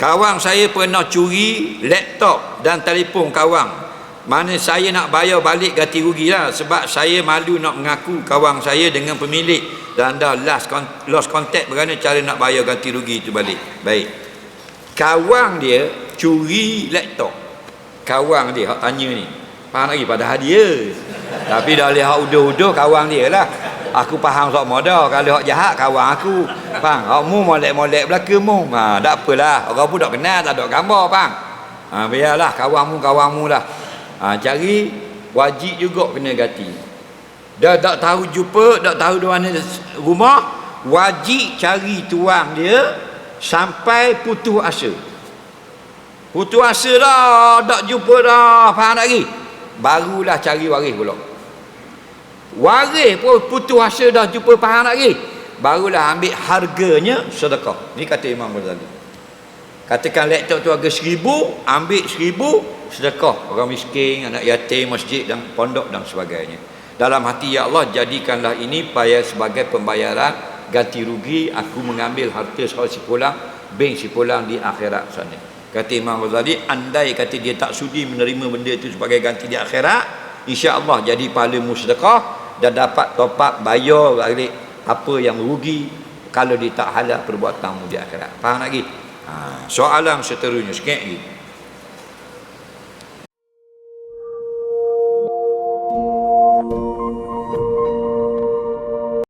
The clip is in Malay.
Kawang saya pernah curi laptop dan telefon kawang. Mana saya nak bayar balik ganti rugi lah. Sebab saya malu nak mengaku kawang saya dengan pemilik. Dan dah last, con- lost contact bagaimana cara nak bayar ganti rugi itu balik. Baik. Kawang dia curi laptop. Kawang dia, hak tanya ni. Faham lagi pada hadiah. Tapi dah lihat uduh-uduh kawang dia lah. Aku faham sok moda kalau hak jahat kawan aku. Faham? Hak mu molek-molek belaka mu. Ha, tak apalah. Orang pun tak kenal, tak ada gambar, faham? Ha, biarlah kawan mu kawan mu lah. Ha, cari wajib juga kena ganti. Dah tak tahu jumpa, tak tahu di mana rumah, wajib cari tuang dia sampai putus asa. Putus asa dah, tak jumpa dah. Faham tak lagi? Barulah cari waris pula. Waris pun putus asa dah jumpa faham tak lagi? Barulah ambil harganya sedekah. Ni kata Imam Ghazali. Katakan laptop tu harga seribu, ambil seribu, sedekah. Orang miskin, anak yatim, masjid dan pondok dan sebagainya. Dalam hati ya Allah, jadikanlah ini payah sebagai pembayaran ganti rugi aku mengambil harta sahabat si pulang, bank si pulang di akhirat sana. Kata Imam Ghazali, andai kata dia tak sudi menerima benda itu sebagai ganti di akhirat, insya-Allah jadi pahala musdaqah dan dapat top up bayar balik apa yang rugi kalau dia tak halal perbuatan di akhirat. Faham lagi? Ha, soalan seterusnya sikit lagi.